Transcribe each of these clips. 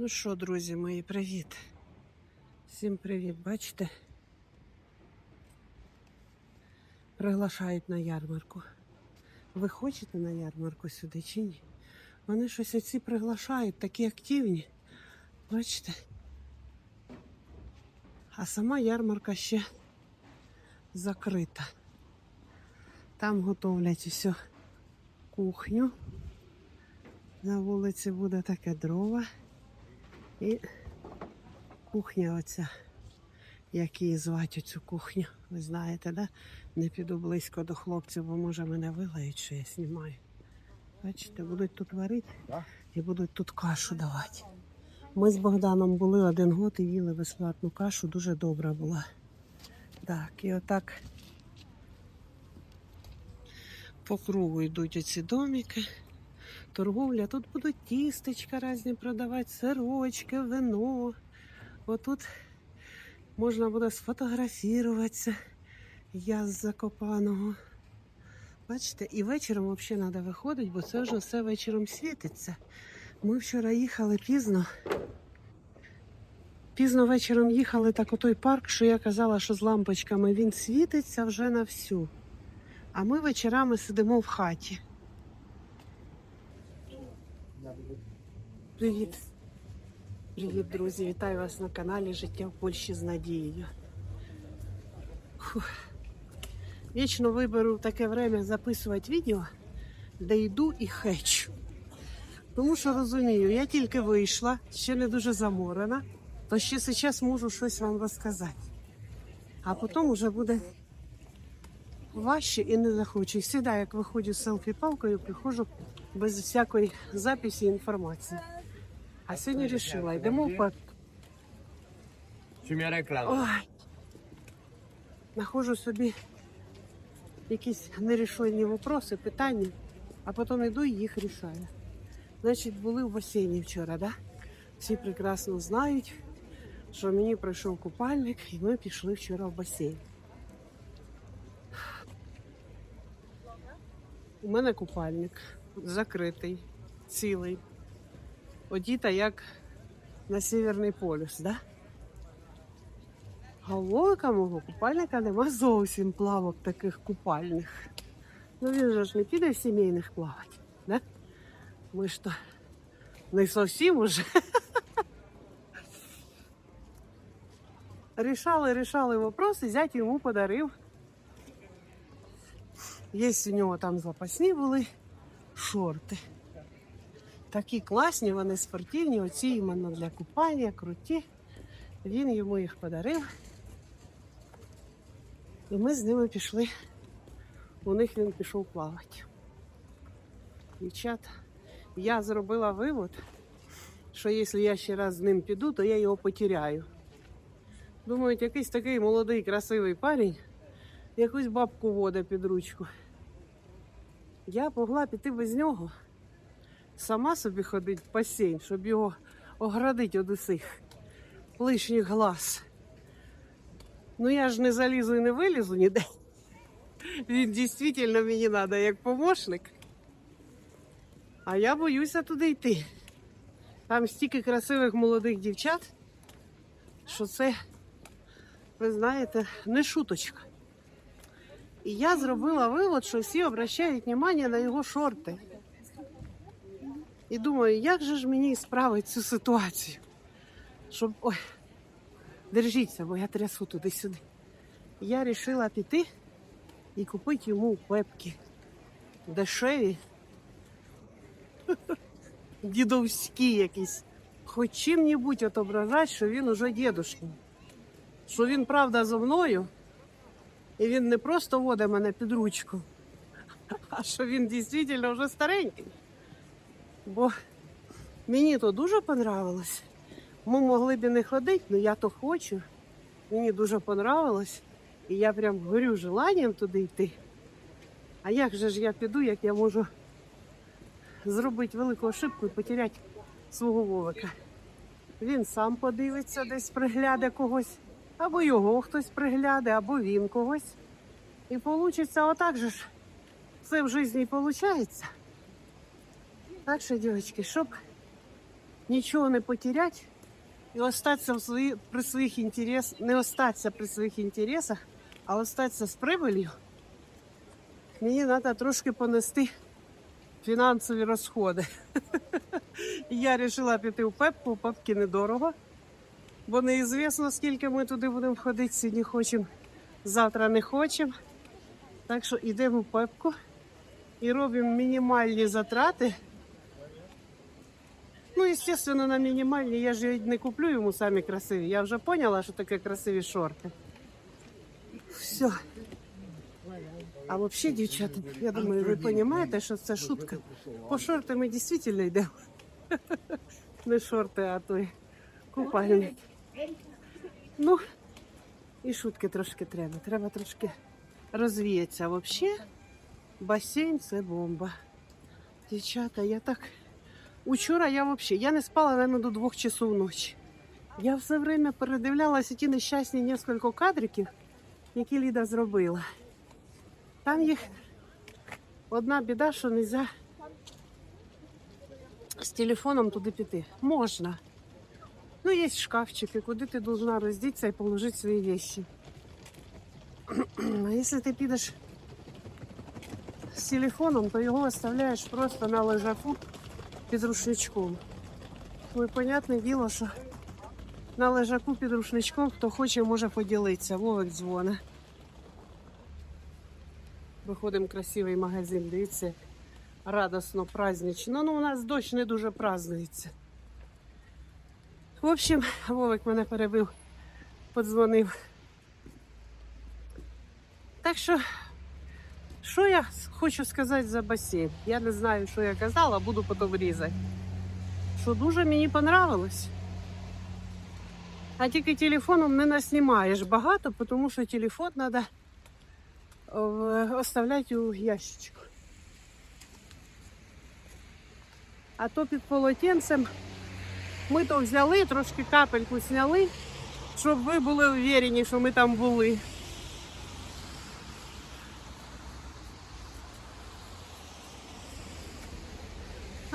Ну що, друзі мої, привіт. Всім привіт, бачите? Приглашають на ярмарку. Ви хочете на ярмарку сюди чи ні? Вони щось оці приглашають, такі активні. Бачите? А сама ярмарка ще закрита. Там готовлять усю кухню. На вулиці буде таке дрова. І кухня оця, як її звати цю кухню. Ви знаєте, да? Не піду близько до хлопців, бо може мене вилають, що я знімаю. Бачите, будуть тут варити і будуть тут кашу давати. Ми з Богданом були один год і їли безплатну кашу, дуже добра була. Так, і отак по кругу йдуть оці домики торговля. Тут будуть тістечка різні продавати, сирочки, вино. Отут можна буде сфотографуватися. Я з Закопаного. Бачите, і вечором взагалі треба виходити, бо це вже все вечором світиться. Ми вчора їхали пізно. Пізно вечором їхали так у той парк, що я казала, що з лампочками він світиться вже на всю. А ми вечорами сидимо в хаті. Привіт. Привіт, друзі! Вітаю вас на каналі Життя в Польщі з Надією. Фух. Вічно виберу таке время записувати відео, де йду і хечу. Тому що розумію, я тільки вийшла, ще не дуже заморена, то ще зараз можу щось вам розказати. А потім вже буде важче і не захочу. І як виходжу з селфі-палкою, приходжу без всякої записі інформації. А сьогодні вирішила, йдемо в парк. Чи мені реклама? Ой. Нахожу собі якісь нерішені вопроси, питання, а потім йду і їх рішаю. Значить, були в басейні вчора, да? Всі прекрасно знають, що мені прийшов купальник, і ми пішли вчора в басейн. У мене купальник закритий, цілий. Одіта як на Северний полюс, да? А у мого купальника нема зовсім плавок таких купальних. Ну він же ж не піде в сімейних плавати, да? Ми ж то не зовсім уже. Рішали, рішали вопроси, зять йому подарив. Є у нього там запасні були шорти. Такі класні, вони спортивні, оці іменно для купання, круті. Він йому їх подарив. І ми з ними пішли. У них він пішов плавати. Дівчата, я зробила вивод, що якщо я ще раз з ним піду, то я його потеряю. Думають, якийсь такий молодий, красивий парень, якусь бабку вода під ручку. Я могла піти без нього, сама собі ходить в басейн, щоб його оградити від усіх лишніх глаз. Ну я ж не залізу і не вилізу ніде. Він дійсно мені треба як помощник. А я боюся туди йти. Там стільки красивих молодих дівчат, що це, ви знаєте, не шуточка. І я зробила вивод, що всі обращають увагу на його шорти. І думаю, як же ж мені справити цю ситуацію? Щоб. Ой, держіться, бо я трясу туди-сюди. Я вирішила піти і купити йому пепки. Дешеві. Дідовські якісь. Хоч чим-небудь отображати, що він уже дідушкин. Що він, правда, зо мною, і він не просто водить мене під ручку, а що він дійсно вже старенький. Бо мені то дуже понравилось. Ми могли б і не ходити, але я то хочу. Мені дуже понравилось. І я прям горю желанням туди йти. А як же ж я піду, як я можу зробити велику ошибку і потеряти свого Вовика? Він сам подивиться, десь пригляде когось, або його хтось пригляде, або він когось. І вийде отак же ж. Все в житті виходить. Так що, дівчатки, щоб нічого не потерять і остатися в свої, при своїх інтересах, не остатися при своїх інтересах, а остатися з прибилью, мені треба трошки понести фінансові розходи. Я вирішила піти у пепку, пепки недорого, бо неізвісно, скільки ми туди будемо ходити. Сьогодні хочемо, завтра не хочемо. Так що йдемо в пепку і робимо мінімальні затрати. Ну, звісно, на мінімальні. Я ж не куплю йому самі красиві. Я вже поняла, що таке красиві шорти. Все. А взагалі, дівчата, я думаю, ви розумієте, що це шутка. По шорти ми дійсно йдемо. Не шорти, а той купальник. Ну, і шутки трошки треба. Треба трошки розвіятися. А взагалі, басейн це бомба. Дівчата, я так. Учора я взагалі я не спала, мабуть, до двох часов ночі. Я все время передивлялася ті нещасні несколько кадриків, які Ліда зробила. Там їх одна біда, що не можна з телефоном туди піти. Можна. Ну, є шкафчики, куди ти должна роздітися і положити свої вещи. А якщо ти підеш з телефоном, то його оставляєш просто на лежаку під рушничком. Ну понятне діло, що на лежаку під рушничком, хто хоче, може поділитися. Вовик дзвоне. Виходимо в красивий магазин, дивіться, радосно, празднично. Ну, у нас дощ не дуже празднується. В общем, Вовик мене перебив, подзвонив. Так що, що я хочу сказати за басейн? Я не знаю, що я казала, буду потім різати. Що дуже мені понравилось. А тільки телефоном не наснімаєш багато, тому що телефон треба оставляти у ящичку. А то під полотенцем ми то взяли, трошки капельку зняли, щоб ви були уверені, що ми там були.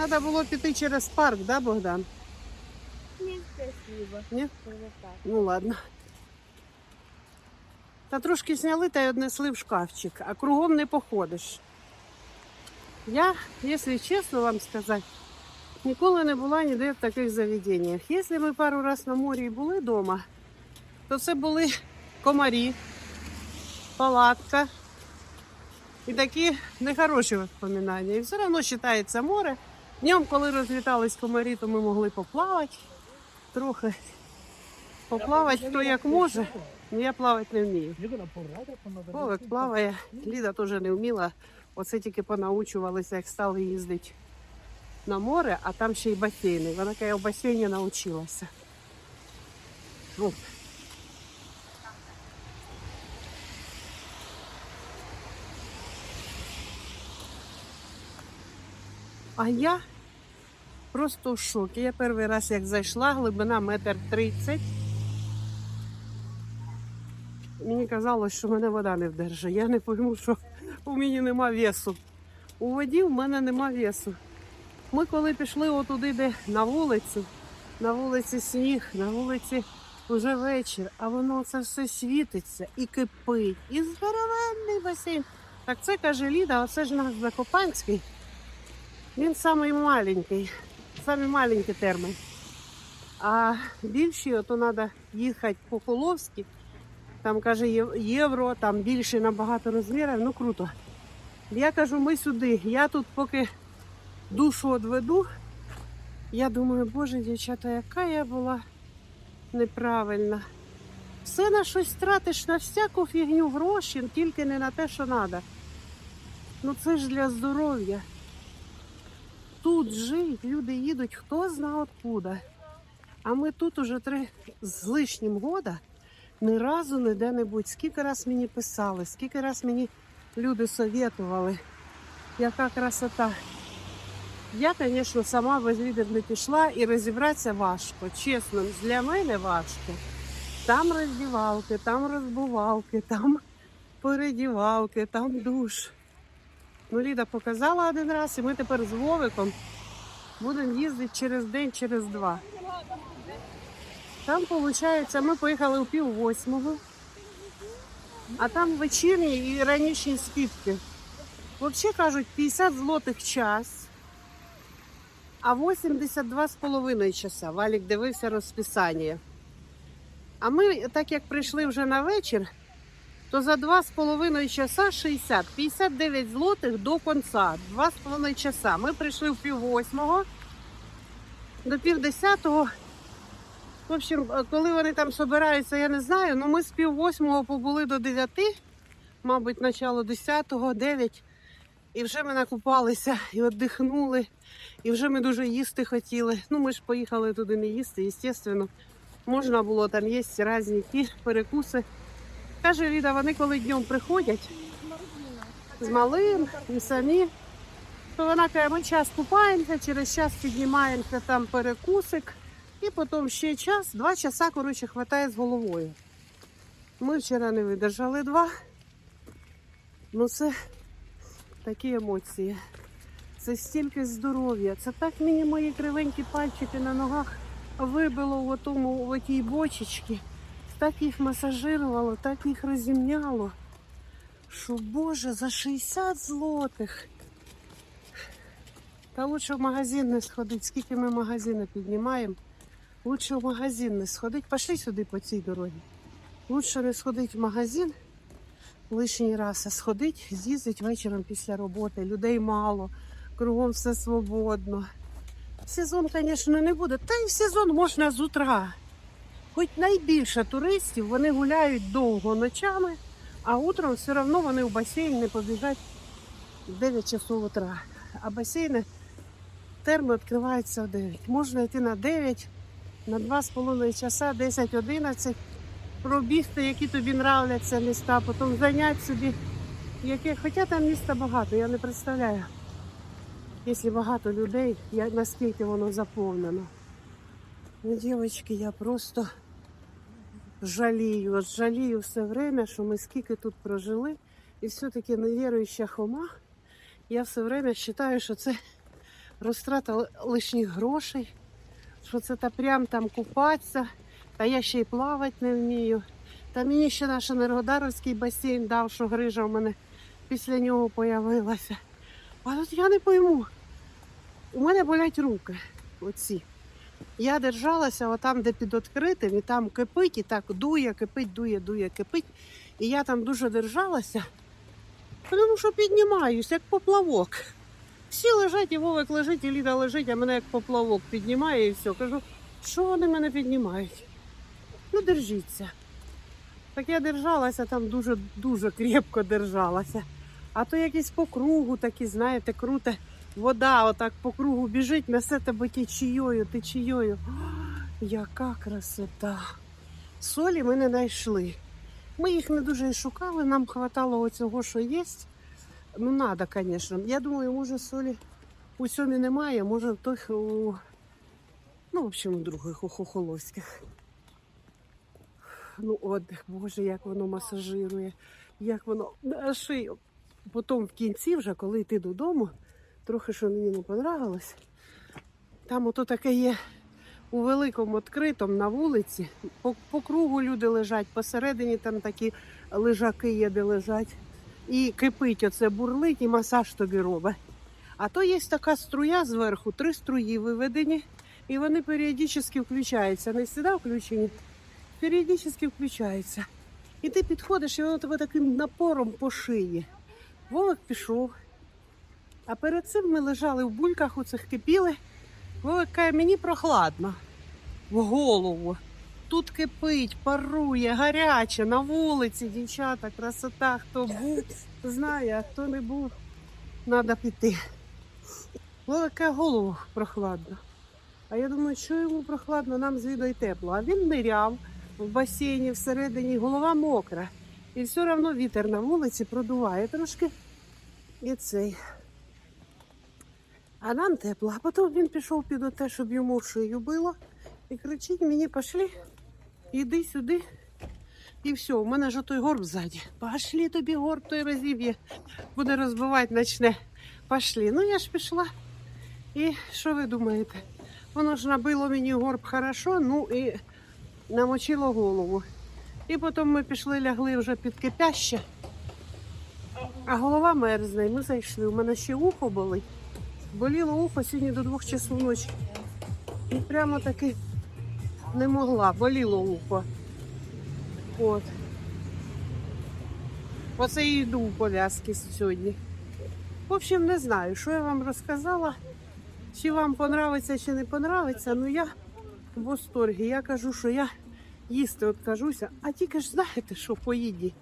Треба було піти через парк, да, Богдан? Ні, спасибо. Ні? Ну ладно. Та трошки зняли та й однесли в шкафчик, а кругом не походиш. Я, якщо чесно вам сказати, ніколи не була ніде в таких заведеннях. Якщо ми пару раз на морі були вдома, то це були комарі, палатка і такі нехороші воспоминання. І все одно вважається море. Днем, коли розлітались комарі, то ми могли поплавати трохи. Поплавати хто як може. Ну, я плавати не вмію. Вовик плаває, Ліда теж не вміла. Оце тільки понаучувалися, як стали їздити на море, а там ще й басейни. Вона каже, в басейні навчилася. А я просто в шокі. Я перший раз як зайшла, глибина метр тридцять. Мені казалось, що мене вода не вдержить. Я не пойму, що у мені нема весу. У воді в мене нема весу. Ми коли пішли отуди, де на вулицю, на вулиці сніг, на вулиці вже вечір, а воно це все світиться і кипить, і здоровенний басейн. Так це каже Ліда, оце ж наш Закопанський. Він самий маленький, самі маленькі терми. А більші, ото треба їхати по Холовськи. Там каже євро, там більше набагато розмірів, ну круто. Я кажу, ми сюди. Я тут поки душу одведу. Я думаю, боже, дівчата, яка я була неправильна. Все на щось тратиш на всяку фігню гроші, тільки не на те, що треба. Ну це ж для здоров'я. Тут жить, люди їдуть, хто зна откуда. А ми тут уже три з лишнім года ні разу ніде не будь. Скільки раз мені писали, скільки раз мені люди советували, яка красота. Я, звісно, сама без лідер не пішла і розібратися важко. Чесно, для мене важко. Там роздівалки, там розбувалки, там передівалки, там душ. Ну, Ліда показала один раз, і ми тепер з Вовиком Будемо їздити через день, через два. Там, виходить, ми поїхали у пів восьмого, а там вечірні і ранішні скидки. Взагалі кажуть, 50 злотих час, а 82,5 часа. Валік дивився розписання. А ми, так як прийшли вже на вечір, то за 2,5 часа 60, 59 злотих до кінця. 2,5 часа. Ми прийшли в пів восьмого, до пів десятого. В общем, коли вони там збираються, я не знаю. Ну ми з пів восьмого побули до 9, мабуть, начало 10-го, 9. І вже ми накупалися і віддихнули. І вже ми дуже їсти хотіли. Ну, ми ж поїхали туди не їсти, звісно. Можна було там є різні перекуси. Каже Ліда, вони коли днем приходять з малим і самі, то вона каже, ми час купаємося, через час піднімаємося там перекусик, і потім ще час, два часа, коротше, хватає з головою. Ми вчора не видержали два. Ну це такі емоції. Це стільки здоров'я. Це так мені мої кривенькі пальчики на ногах вибило в отому, в отій бочечці. Так їх масажирувало, так їх розімняло. Що Боже, за 60 злотих. Та лучше в магазин не сходить. Скільки ми магазини піднімаємо, лучше в магазин не сходить. Пішли сюди по цій дорозі. Лучше не сходить в магазин лишній раз, а сходить, з'їздить вечором після роботи. Людей мало, кругом все свободно. Сезон, звісно, не буде. Та й в сезон можна з утра. Хоч найбільше туристів, вони гуляють довго ночами, а утром все одно вони в басейн не побіжать 9 часов утра. А басейни терми відкриваються в 9. Можна йти на 9, на 2,5 часа, 10-11, пробігти, які тобі нравляться міста, потім зайняти собі, яке, хоча там міста багато, я не представляю. Якщо багато людей, наскільки воно заповнено. Ну, дівчатки, я просто жалію. От жалію все время, що ми скільки тут прожили. І все-таки невіруюча хома. Я все время вважаю, що це розтрата лишніх грошей, що це та прям там купатися, та я ще й плавати не вмію. Та мені ще наш енергодаровський басейн дав, що грижа в мене після нього появилася. А тут я не пойму. У мене болять руки. Оці. Я держалася отам, де під відкритим, і там кипить, і так дує, кипить, дує, дує, кипить. І я там дуже держалася, тому що піднімаюсь, як поплавок. Всі лежать, і Вовик лежить, і Ліда лежить, а мене як поплавок піднімає і все. Кажу, що вони мене піднімають? Ну, держіться. Так я держалася там дуже дуже крепко держалася. А то якісь по кругу такі, знаєте, круте. Вода отак по кругу біжить, несе тебе течією, течією. О, Яка красота! Солі ми не знайшли. Ми їх не дуже і шукали, нам хватало оцього, що є. Ну, треба, звісно. Я думаю, може солі у сьомі немає, може в тих у, ну, в общем, у других у хохолоських. Ну, отдих, Боже, як воно масажирує, як воно на шию. Потім в кінці, вже коли йти додому, трохи що мені не понравилось. Там ото таке є у великому відкритому на вулиці. По, по кругу люди лежать, посередині там такі лежаки є, де лежать. І кипить оце бурлить, і масаж тобі робить. А то є така струя зверху, три струї виведені, і вони періодично включаються. Не завжди включені, періодично включаються. І ти підходиш, і воно тебе таким напором по шиї. Вовик пішов. А перед цим ми лежали в бульках, у цих кипіли. Вовик мені прохладно в голову. Тут кипить, парує, гаряче, на вулиці, дівчата, красота. Хто був, знає, а хто не був, треба піти. Вовик голову прохладно. А я думаю, що йому прохладно, нам з Лідою тепло. А він ниряв в басейні всередині, голова мокра. І все одно вітер на вулиці продуває трошки. І цей. А нам тепло. А потім він пішов під те, щоб йому шию було. І кричить мені, пошли, іди сюди. І все, у мене ж той горб ззаді. Пошли тобі горб той розіб'є, буде розбивати, начне. Пошли. Ну я ж пішла. І що ви думаєте? Воно ж набило мені горб хорошо, ну і намочило голову. І потім ми пішли, лягли вже під кипяще, а голова мерзне, і ми зайшли. У мене ще ухо болить. Боліло ухо сьогодні до двох часу ночі. І прямо таки не могла, боліло ухо. От. Оце і йду у пов'язки сьогодні. В общем, не знаю, що я вам розказала. Чи вам понравиться, чи не понравиться, ну я в восторгі. Я кажу, що я їсти откажуся, а тільки ж знаєте, що по їді.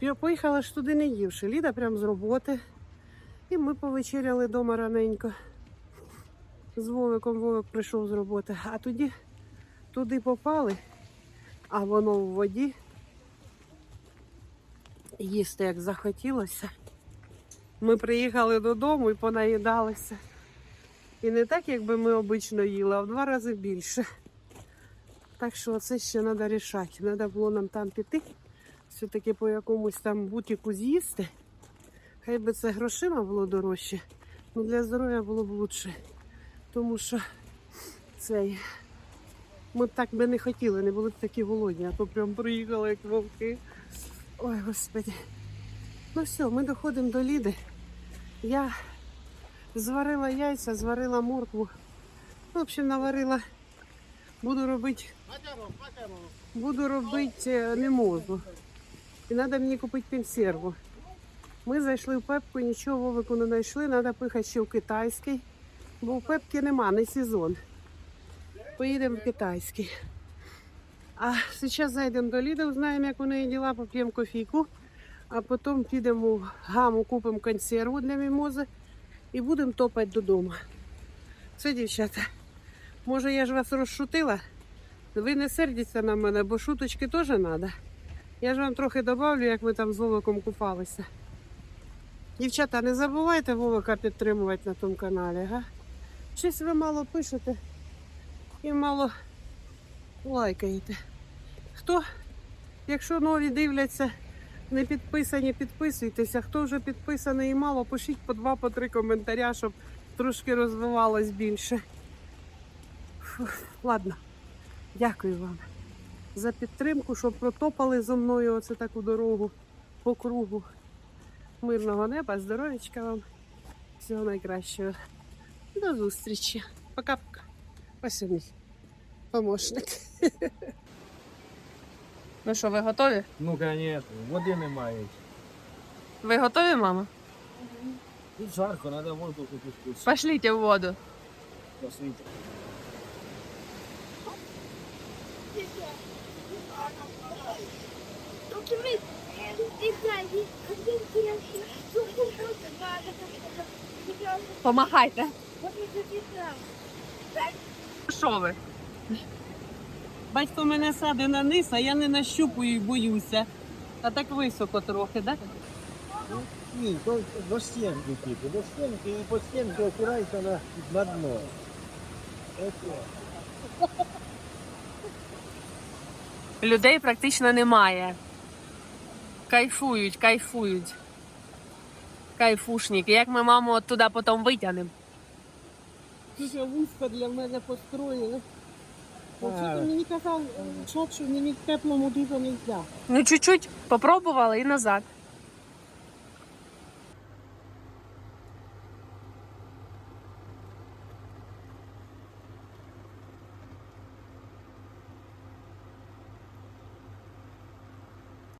Я поїхала ж туди не ївши. Ліда прямо з роботи. І ми повечеряли вдома раненько. З Вовиком Вовик прийшов з роботи. А тоді туди попали, а воно в воді. Їсти як захотілося. Ми приїхали додому і понаїдалися. І не так, як би ми обично їли, а в два рази більше. Так що це ще треба рішати. Треба було нам там піти, все-таки по якомусь там бутіку з'їсти. Хай би це грошима було дорожче, ну для здоров'я було б лучше. Тому що цей. Ми так би не хотіли, не були б такі голодні, а то прям приїхали як вовки. Ой, господи. Ну все, ми доходимо до Ліди. Я зварила яйця, зварила моркву. В общем, наварила. Буду робити. Буду робити е, мімозу. І треба мені купити консерву. Ми зайшли в пепку, нічого вовику не знайшли. Треба пихати ще в китайський, бо в пепки нема, не сезон. Поїдемо в китайський. А зараз зайдемо до Ліди, узнаємо, як у неї діла, поп'ємо кофійку, а потім підемо в гаму, купимо консерву для мімози і будемо топати додому. Це, дівчата, може я ж вас розшутила? Ви не сердіться на мене, бо шуточки теж треба. Я ж вам трохи добавлю, як ми там з Вовиком купалися. Дівчата, не забувайте Вовика підтримувати на тому каналі, га? Щось ви мало пишете і мало лайкаєте. Хто, якщо нові дивляться, не підписані, підписуйтеся. Хто вже підписаний і мало, пишіть по два, по три коментаря, щоб трошки розвивалось більше. Фух, ладно, дякую вам за підтримку, що протопали зо мною оце таку дорогу по кругу. Мирного неба, здоров'ячка вам. Всього найкращого. До зустрічі. Пока-пока. Ось мій помощник. Ну що, ви готові? Ну, конечно, води немає. Ви готові, мама? Тут жарко, треба воздуху пустити. Пошліть в воду. Только мы играли. Помахайте. Що ви? Батько мене сади на низ, а я не нащупую і боюся. А так високо трохи, так? Ні, то до стінки тільки. До стінки і по стінки опирайся на, на дно. Людей практично немає. Кайфують, кайфують. Кайфушники. Як ми маму туди потім витягнемо? Дуже вузько для мене построїли. А. мені казав, що мені теплому дуже не можна. Ну, чуть-чуть попробувала і назад.